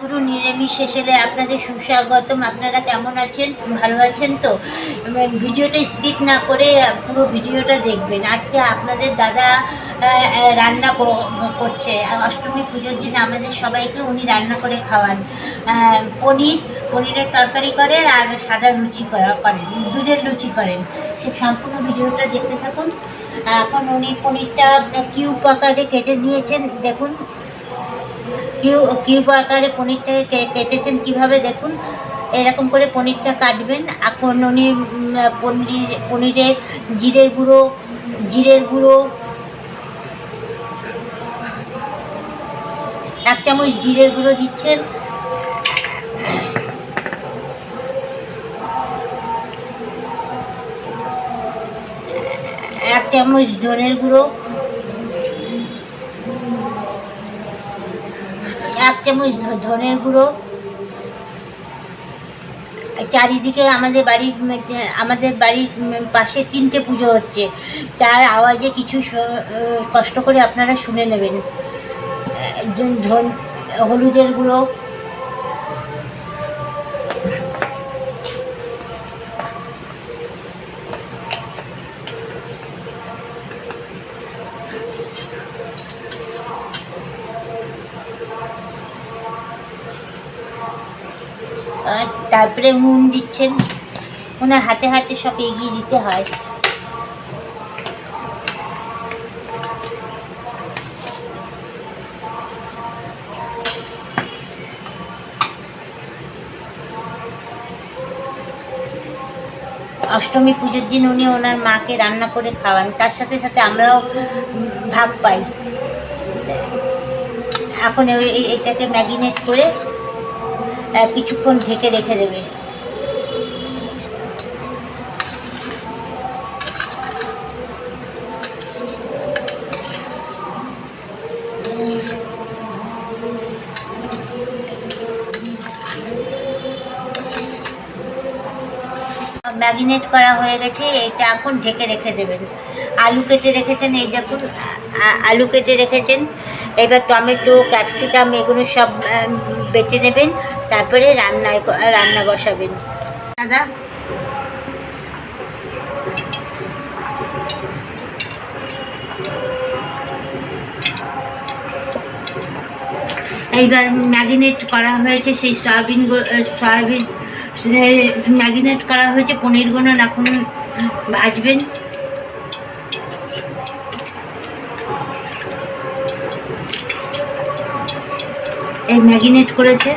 গুরু নিরামিষ শেষেলে আপনাদের সুস্বাগতম। আপনারা কেমন আছেন? ভালো আছেন তো? ভিডিওটা স্কিপ না করে পুরো ভিডিওটা দেখবেন। আজকে আপনাদের দাদা রান্না করছে। অষ্টমী পুজোর দিন আমাদের সবাইকে উনি রান্না করে খাওয়ান। পনির, পনিরের তরকারি করেন আর সাদা লুচি করা করেন। দুধের লুচি করেন। সে সম্পূর্ণ ভিডিওটা দেখতে থাকুন। এখন উনি পনিরটা কিউব আকারে কেটে নিয়েছেন দেখুন। কিউ, কিউব আকারে পনিরটাকে কেটেছেন কীভাবে দেখুন। এরকম করে পনিরটা কাটবেন। এখন উনি পনির পনিরে জিরের গুঁড়ো জিরের গুঁড়ো, এক চামচ জিরের গুঁড়ো দিচ্ছেন। এক চামচ ধনের গুঁড়ো। এক চামচ ধনের গুঁড়ো। চারিদিকে আমাদের বাড়ির আমাদের বাড়ির পাশে তিনটে পুজো হচ্ছে। তার আওয়াজে কিছু কষ্ট করে আপনারা শুনে নেবেন। ধন হলুদের গুঁড়ো তারপরে নুন দিচ্ছেন, ওনার হাতে হাতে সব এগিয়ে দিতে হয়। অষ্টমী পুজোর দিন উনি ওনার মাকে রান্না করে খাওয়ান, তার সাথে সাথে আমরাও ভাগ পাই। এখন এটাকে ম্যাগিনেট করে কিছুক্ষণ ঢেকে রেখে দেবে। ম্যাগিনেট করা হয়ে গেছে, এটা এখন ঢেকে রেখে দেবেন। আলু কেটে রেখেছেন, এই দেখুন আলু কেটে রেখেছেন। এবার টমেটো, ক্যাপসিকাম, এগুলো সব বেটে নেবেন। তারপরে রান্নায় রান্না বসাবেন। দাদা? এইবার ম্যাগিনেট করা হয়েছে সেই সয়াবিন সয়াবিন ম্যাগিনেট করা হয়েছে পনিরগুলো এখন ভাজবেন। এই ম্যাগিনেট করেছে।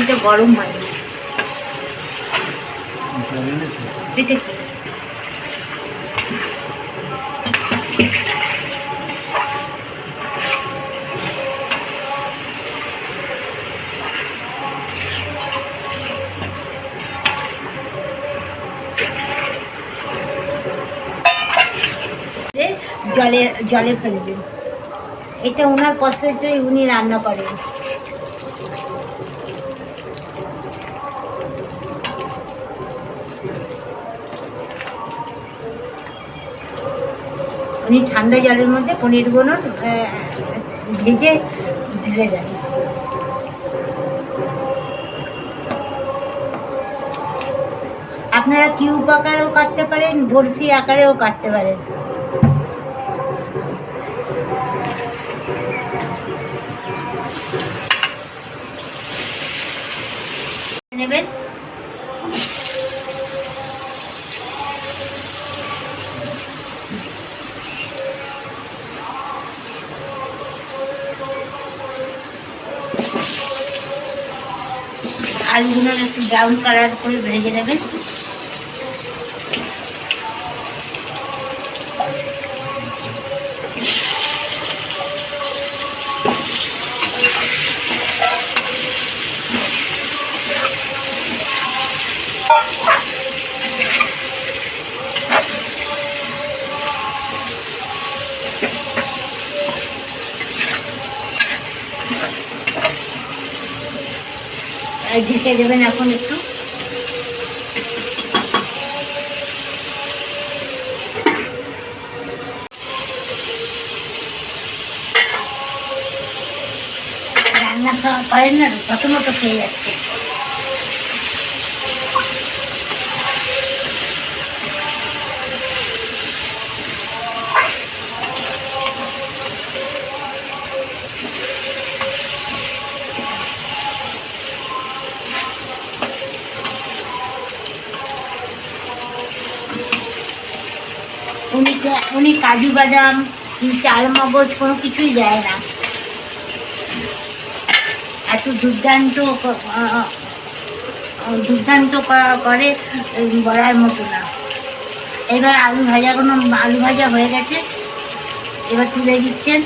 কড়াইটা গরম হয়। জলে জলে ফেলবেন এটা ওনার পছন্দই উনি রান্না করেন। উনি ঠান্ডা জলের মধ্যে পনিরগুলো ভেজে ঢেলে দেন আপনারা কিউব আকারেও কাটতে পারেন, বরফি আকারেও কাটতে পারেন। নেবেন? আলুগুলো একটু ব্রাউন কালার করে ভেজে নেবেন ঢেকে দেবেন এখন একটু। রান্না করেন না প্রথমত মতো খেয়ে যাচ্ছে উনি কে- উনি কাজু বাদাম, চাল মগজ কোনো কিছুই দেয় না। এত দুর্দান্ত দুর্দান্ত করে বলার মতো না। এবার আলু ভাজা কোনো আলু ভাজা হয়ে গেছে। এবার তুলে দিচ্ছেন।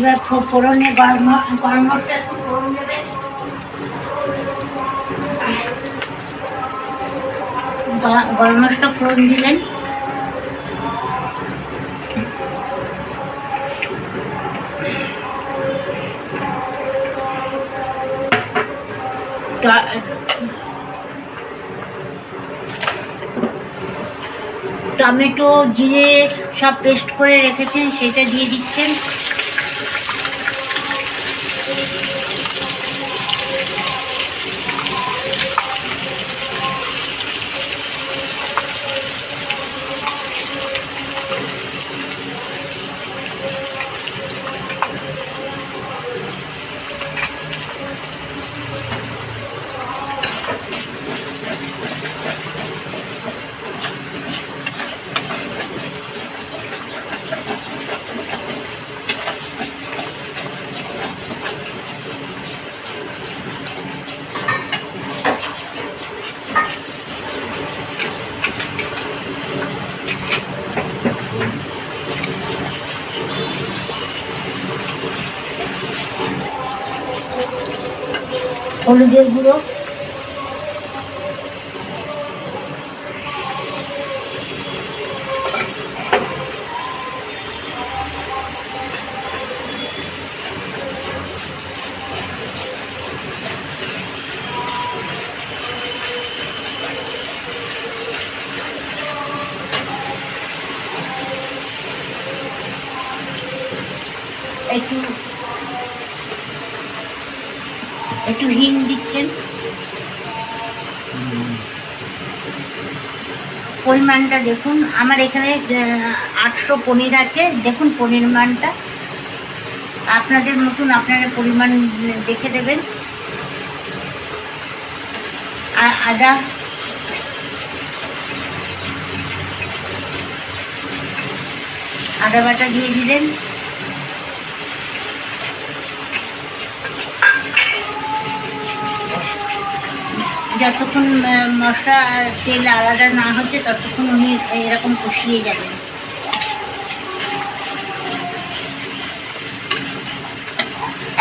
এইবার ফোড়নে গরম গরম ফোড়ন ফোড়ন দিলেন। টমেটো, জিরে সব পেস্ট করে রেখেছেন, সেটা দিয়ে দিচ্ছেন। হলুদের গুঁড়ো পরিমাণটা দেখুন। আমার এখানে আটশো পনির আছে। দেখুন পরিমাণটা আপনাদের মতন আপনারা পরিমাণ দেখে দেবেন। আর আদা। আদা বাটা দিয়ে দিলেন। যতক্ষণ মশলা তেল আলাদা না হচ্ছে, ততক্ষণ উনি এরকম কষিয়ে যাবেন।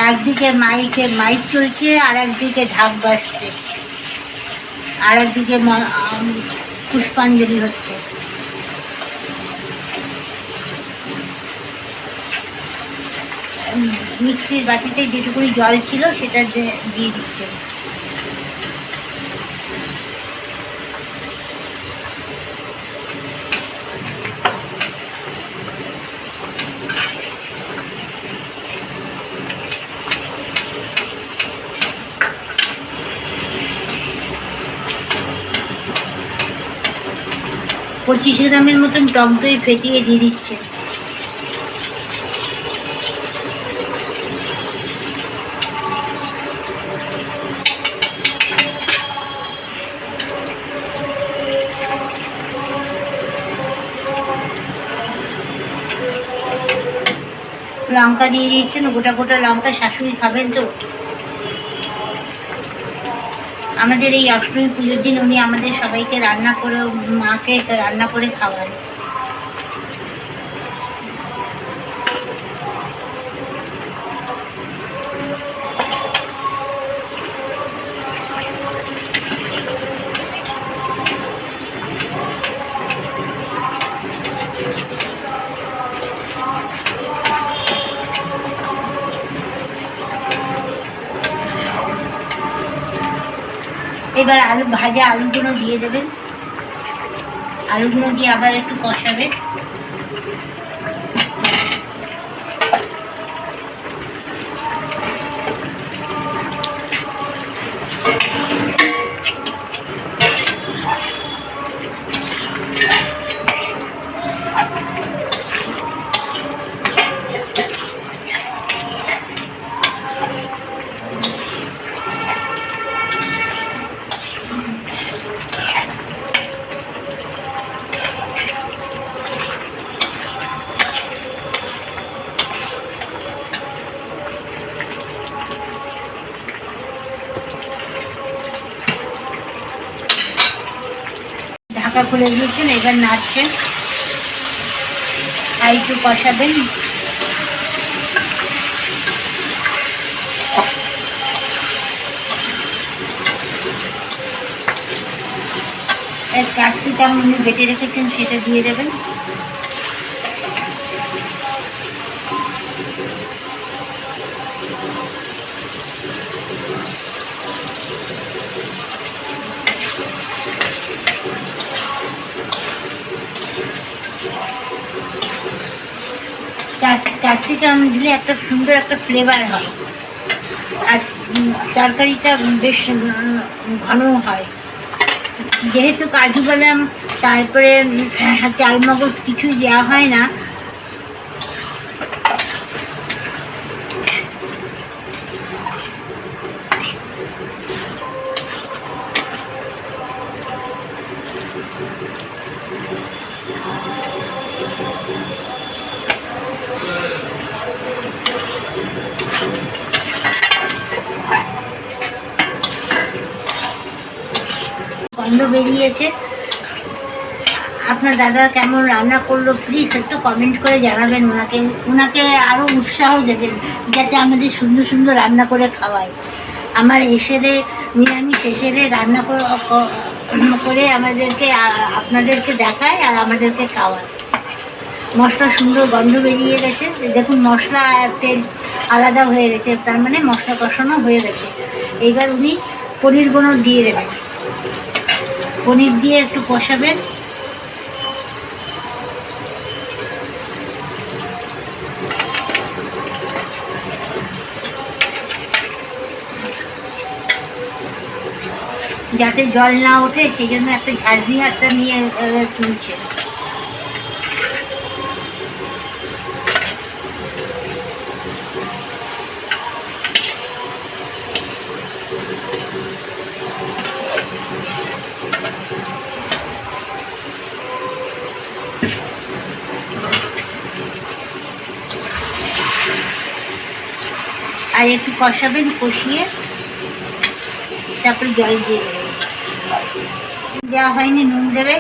একদিকে মাইকে মাইক চলছে আর একদিকে ঢাক বাজছে। আর একদিকে পুষ্পাঞ্জলি হচ্ছে। মিক্সির বাটিতে যেটুকুনি জল ছিল, সেটা দিয়ে দিচ্ছে। তিরিশ গ্রামের মতন টক দই ফেটিয়ে দিয়ে দিচ্ছে? লঙ্কা দিয়ে দিচ্ছেন গোটা গোটা লঙ্কা শাশুড়ি খাবেন তো? আমাদের এই অষ্টমী পুজোর দিন উনি আমাদের সবাইকে রান্না করে মাকে রান্না করে খাওয়ান এবার আলু ভাজা আলুগুলো দিয়ে দেবেন। আলুগুলো দিয়ে আবার একটু কষাবে ঢাকা খুলে দিয়েছেন নাড়ছেন আর একটু কষাবেন এর তেমন বেটে রেখেছেন সেটা দিয়ে দেবেন। ক্যাপসিকাম দিলে একটা সুন্দর একটা ফ্লেভার হয়। আর তরকারিটা বেশ ঘন হয়। যেহেতু কাজু বাদাম, তারপরে চাল চালমগজ কিছুই দেওয়া হয় না গন্ধ বেরিয়েছে। আপনার দাদা কেমন রান্না করল? প্লিজ একটু কমেন্ট করে জানাবেন ওনাকে। ওনাকে আরও উৎসাহ দেবেন, যাতে আমাদের সুন্দর সুন্দর রান্না করে খাওয়ায়। আমার এসেরে, নিরামিষ এসেরে রান্না করে আমাদেরকে আপনাদেরকে দেখায় আর আমাদেরকে খাওয়ায়। মশলা সুন্দর গন্ধ বেরিয়ে গেছে। দেখুন, মশলা আর তেল আলাদা হয়ে গেছে, তার মানে মশলা কষানো হয়ে গেছে। এইবার উনি পনিরগুলো দিয়ে দেবেন। পনির দিয়ে একটু কষাবেন। যাতে জল না ওঠে, সেই জন্য একটা ঝাঁঝি হাতটা নিয়ে তুলছে আর একটু কষাবেন, কষিয়ে তারপরে জল দিয়ে দেবেন। দেওয়া হয়নি, নুন দেবে।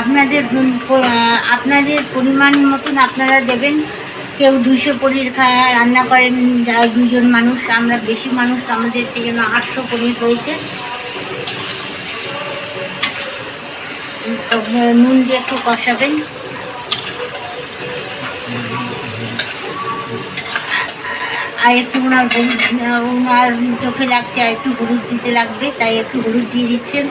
আপনাদের আপনাদের পরিমাণ মতন আপনারা দেবেন। কেউ দুশো পনির খায়, রান্না করেন যারা দুজন মানুষ, আমরা বেশি মানুষ আমাদের সেই জন্য আটশো পনির হয়েছে। নুন দিয়ে একটু কষাবেন। আর একটু ওনার হলুদ ওনার চোখে লাগছে আর একটু হলুদ দিতে লাগবে, তাই একটু হলুদ দিয়ে দিচ্ছেন।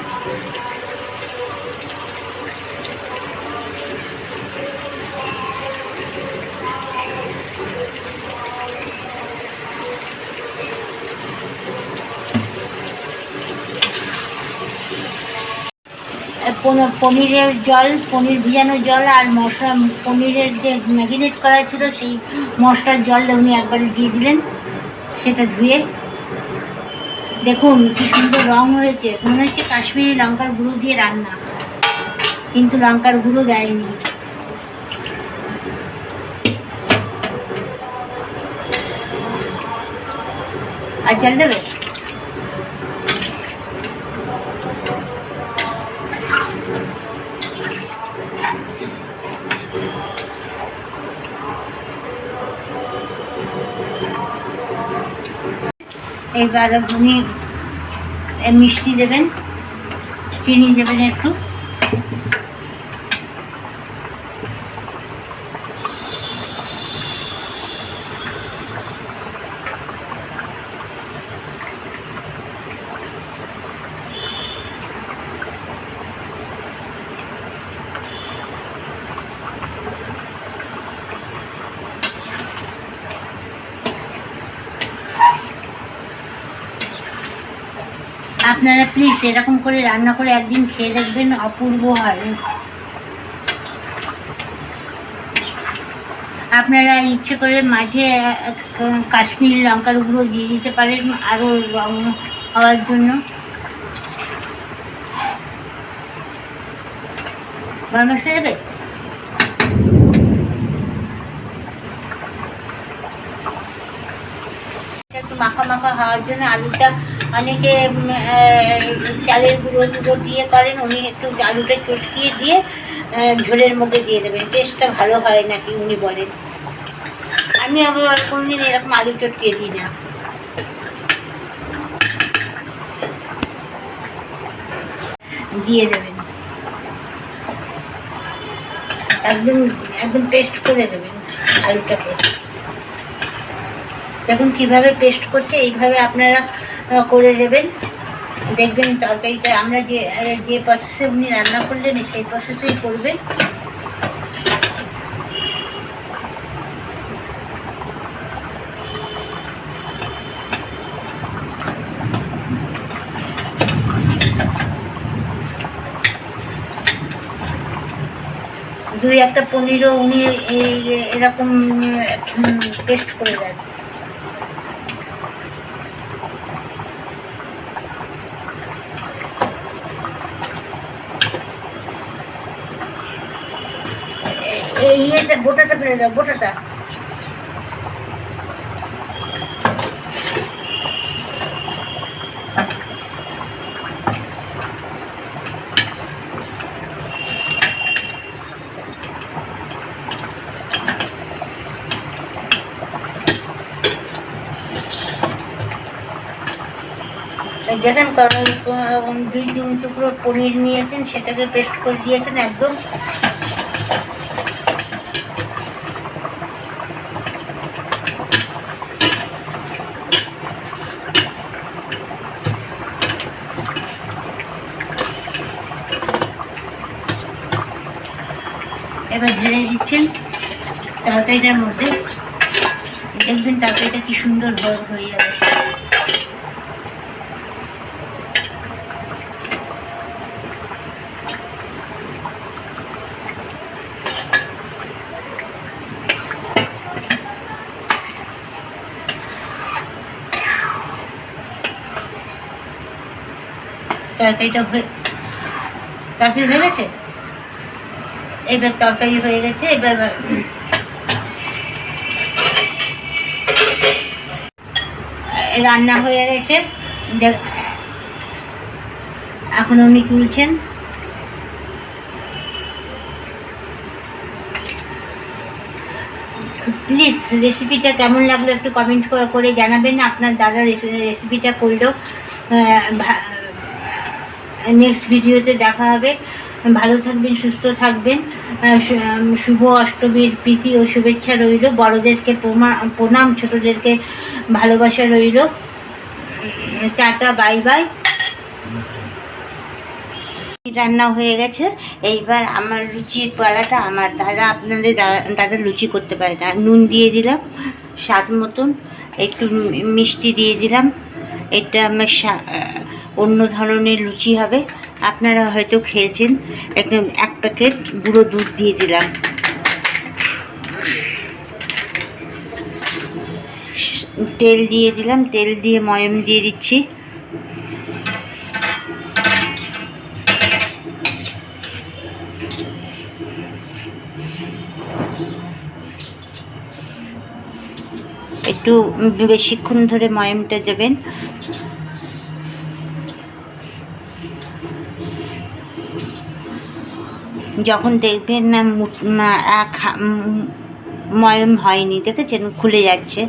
পনিরের জল, পনির ভিজানো জল আর মশলা, পনিরের যে ম্যারিনেট করা ছিল সেই মশলার জল উনি একবারে দিয়ে দিলেন, সেটা ধুয়ে। দেখুন কি সুন্দর রং হয়েছে, মনে হচ্ছে কাশ্মীরি লঙ্কার গুঁড়ো দিয়ে রান্না, কিন্তু লঙ্কার গুঁড়ো দেয়নি। আর জল দেবে? এবার আপনি মিষ্টি দেবেন চিনি দেবেন একটু আপনারা প্লিজ এরকম করে রান্না করে একদিন খেয়ে দেখবেন অপূর্ব হয়। আপনারা ইচ্ছে করে মাঝে কাশ্মীর লঙ্কার গুঁড়ো দিয়ে দিতে পারেন আরও রং হওয়ার জন্য। মাখা মাখা হওয়ার জন্য আলুটা অনেকে চালের গুঁড়ো টুড়ো দিয়ে করেন, উনি একটু আলুটা চটকিয়ে দিয়ে ঝোলের মধ্যে দিয়ে দেবেন। টেস্টটা ভালো হয় নাকি, উনি বলেন। আমি আবার কোনদিন এরকম আলু চটকিয়ে দিই না। দিয়ে দেবেন। একদম একদম পেস্ট করে দেবেন আলুটাকে। দেখুন কীভাবে পেস্ট করছে, এইভাবে আপনারা করে দেবেন দেখবেন তরকারিটা আমরা যে যে প্রসেসে উনি রান্না করলেন, সেই প্রসেসেই করবেন। দুই একটা পনিরও উনি এরকম পেস্ট করে দেন এই গোটাটা ফেলে গোটাটা দেখেন দুই তিন টুকরো পনির নিয়েছেন সেটাকে পেস্ট করে দিয়েছেন একদম। ঢেলে দিচ্ছেন তরকারিটার মধ্যে। দেখবেন তরকারিটা কি সুন্দর হয়ে যাবে। তরকারিটা হয়ে তরকারি হয়ে গেছে? এবার তরকারি হয়ে গেছে, এবার রান্না হয়ে গেছে। এখন উনি তুলছেন। প্লিজ রেসিপিটা কেমন লাগল একটু কমেন্ট করে জানাবেন। আপনার দাদা রেসিপিটা করল। নেক্সট ভিডিওতে দেখা হবে। ভালো থাকবেন, সুস্থ থাকবেন। শুভ অষ্টমীর প্রীতি ও শুভেচ্ছা রইল। বড়দেরকে প্রণাম, ছোটদেরকে ভালোবাসা রইল। Tata, bye bye. রান্না হয়ে গেছে। এইবার আমার লুচির পালাটা আমার দাদা, আপনাদের দাদা লুচি করতে পারে না। নুন দিয়ে দিলাম, স্বাদ মতন। একটু মিষ্টি দিয়ে দিলাম। এটা আমার অন্য ধরনের লুচি হবে। আপনারা হয়তো খেয়েছেন। একদম এক প্যাকেট গুঁড়ো দুধ দিয়ে দিলাম। তেল দিয়ে দিলাম। তেল দিয়ে ময়ম দিয়ে দিচ্ছি। একটু বেশিক্ষণ ধরে ময়মটা দেবেন। যখন দেখবেন না এক ময়াম হয়নি, দেখেছেন? খুলে যাচ্ছে।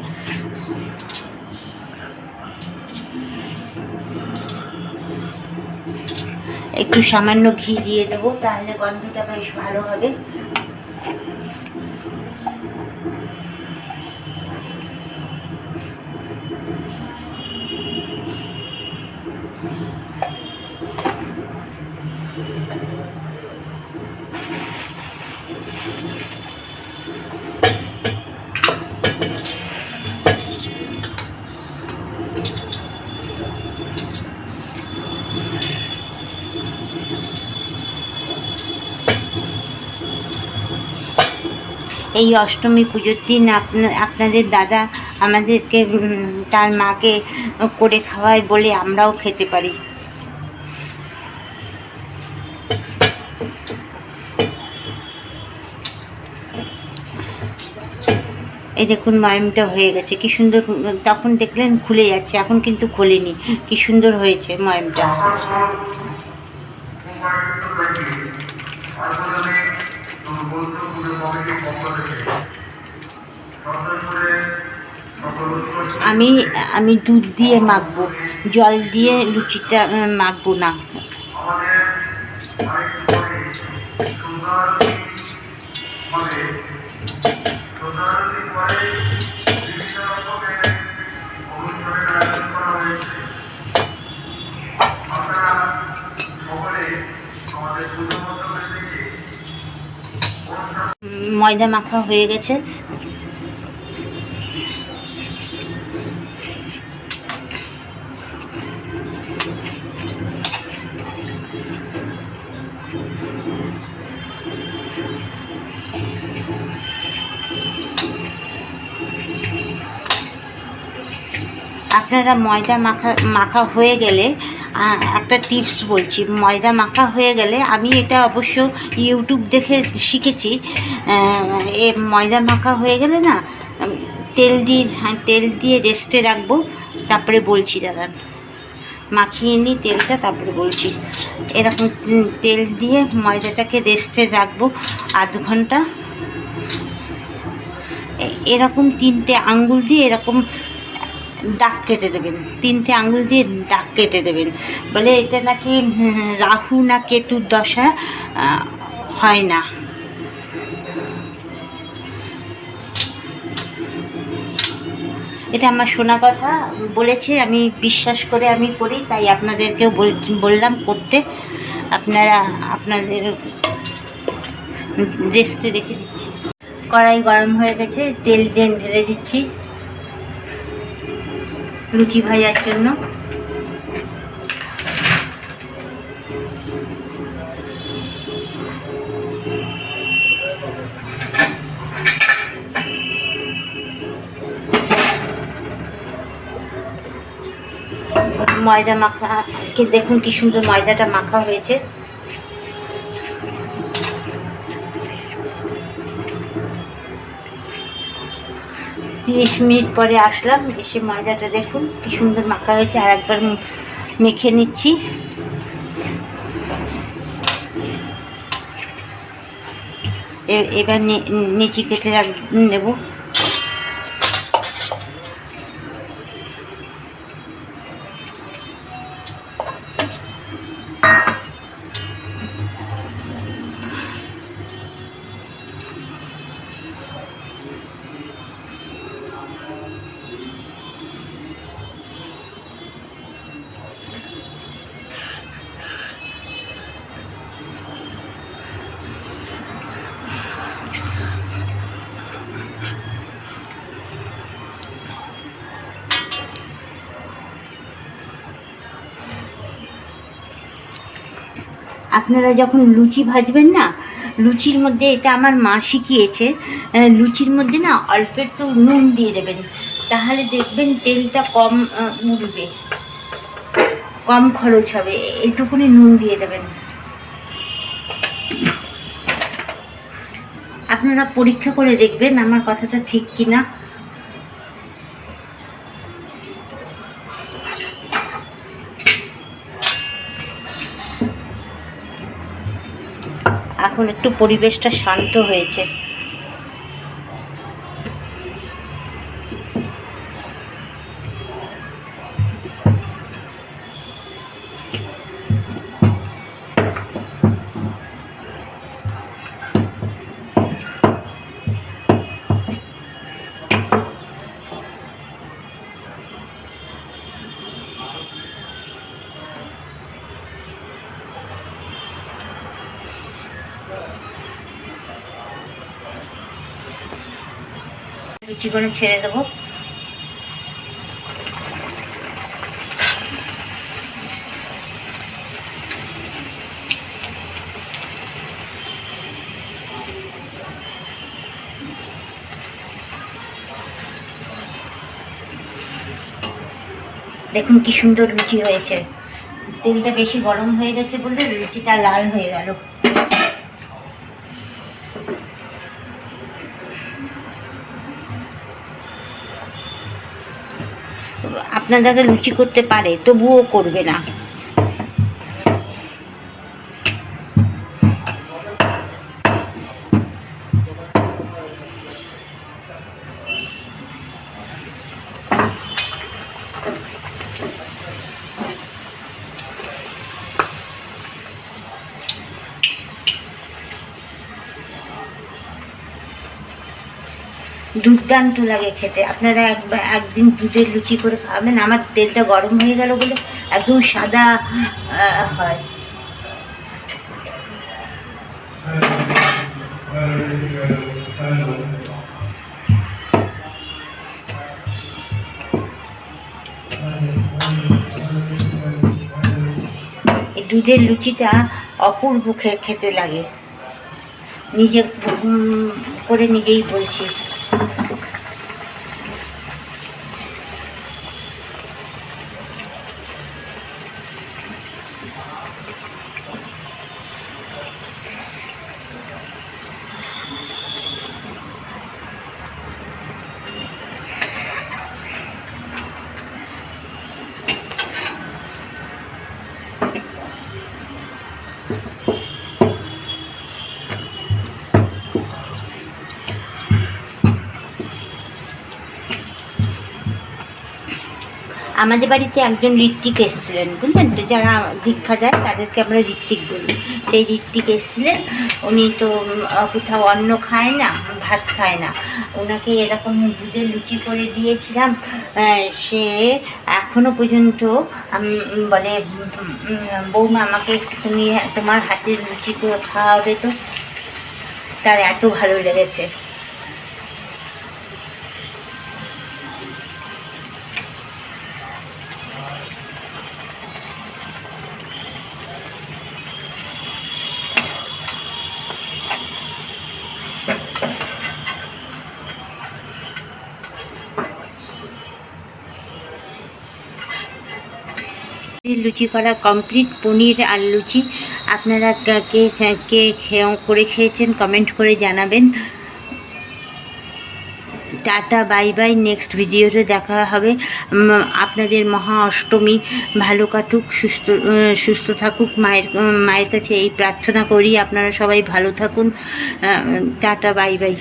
একটু সামান্য ঘি দিয়ে দেবো, তাহলে গন্ধটা বেশ ভালো হবে। এই অষ্টমী পুজোর দিন আপনা- আপনাদের দাদা আমাদেরকে তার মাকে করে খাওয়ায় বলে আমরাও খেতে পারি। এই দেখুন ময়ামটা হয়ে গেছে। কি সুন্দর, তখন দেখলেন খুলে যাচ্ছে, এখন কিন্তু খোলেনি। কি সুন্দর হয়েছে ময়ামটা আমি আমি দুধ দিয়ে মাখবো জল দিয়ে লুচিটা মাখবো না। ময়দা মাখা হয়ে গেছে। আপনারা ময়দা মাখা মাখা হয়ে গেলে একটা টিপস বলছি, ময়দা মাখা হয়ে গেলে আমি এটা অবশ্য ইউটিউব দেখে শিখেছি এ ময়দা মাখা হয়ে গেলে না, তেল দিয়ে হ্যাঁ তেল দিয়ে রেস্টে রাখব, তারপরে বলছি দাঁড়ান মাখিয়ে নিই তেলটা, তারপরে বলছি। এরকম তেল দিয়ে ময়দাটাকে রেস্টে রাখব আধ ঘণ্টা। এরকম তিনটে আঙ্গুল দিয়ে এরকম দাগ কেটে দেবেন। তিনটে আঙুল দিয়ে দাগ কেটে দেবেন। বলে এটা নাকি রাহু না কেতুর দশা? হয় না। এটা আমার শোনা কথা। বলেছে, আমি বিশ্বাস করে আমি করি, তাই আপনাদেরকেও বল- বললাম করতে। আপনারা, আপনাদের রেস্টে রেখে দিচ্ছি। কড়াই গরম হয়ে গেছে, তেল দিয়ে ঢেলে দিচ্ছি। লুচি ভাজার জন্য। ময়দা মাখা কি দেখুন কি সুন্দর ময়দাটা মাখা হয়েছে। তিরিশ মিনিট পরে আসলাম, এসে ময়দাটা দেখুন, কি সুন্দর মাখা হয়েছে, আর একবার মেখে নিচ্ছি। এবার নিচে কেটে রাখ, নেব। আপনারা যখন লুচি ভাজবেন না, লুচির মধ্যে এটা আমার মা শিখিয়েছে লুচির মধ্যে না অল্প একটু নুন দিয়ে দেবেন, তাহলে দেখবেন তেলটা কম উঠবে। কম খরচ হবে, এইটুকুনি নুন দিয়ে দেবেন। আপনারা পরীক্ষা করে দেখবেন আমার কথাটা ঠিক কি না এখন একটু পরিবেশটা শান্ত হয়েছে। করে ছেড়ে দেবো। দেখুন কি সুন্দর লুচি হয়েছে। তেলটা বেশি গরম হয়ে গেছে বলে লুচিটা লাল হয়ে গেল। আপনাদের লুচি করতে পারে তবুও করবে না। দুর্দান্ত লাগে খেতে। আপনারা একবার একদিন দুধের লুচি করে খাবেন, আমার তেলটা গরম হয়ে গেল বলে একদম সাদা হয়। দুধের লুচিটা অপূর্ব খেতে লাগে। নিজে করে নিজেই বলছি। আমাদের বাড়িতে একজন ঋত্বিক এসেছিলেন, বুঝলেন তো? যারা দীক্ষা দেয় তাদেরকে আমরা ঋত্বিক বলি। সেই ঋত্বিক এসেছিলেন, উনি তো কোথাও অন্ন খায় না, ভাত খায় না। ওনাকে এরকম দুধের লুচি করে দিয়েছিলাম সে এখনও পর্যন্ত বলে বৌমা, আমাকে তুমি তোমার হাতের লুচি করে খাওয়াবে তো? তার এত ভালো লেগেছে। লুচি করা কমপ্লিট পনির আর লুচি। আপনারা কে- কে করে খেয়েছেন কমেন্ট করে জানাবেন। টাটা বাই বাই নেক্সট ভিডিওতে দেখা হবে। আপনাদের মহা অষ্টমী, ভালো কাটুক, সুস্থ সুস্থ থাকুক। মায়ের মায়ের কাছে এই প্রার্থনা করি, আপনারা সবাই ভালো থাকুন। Tata bye by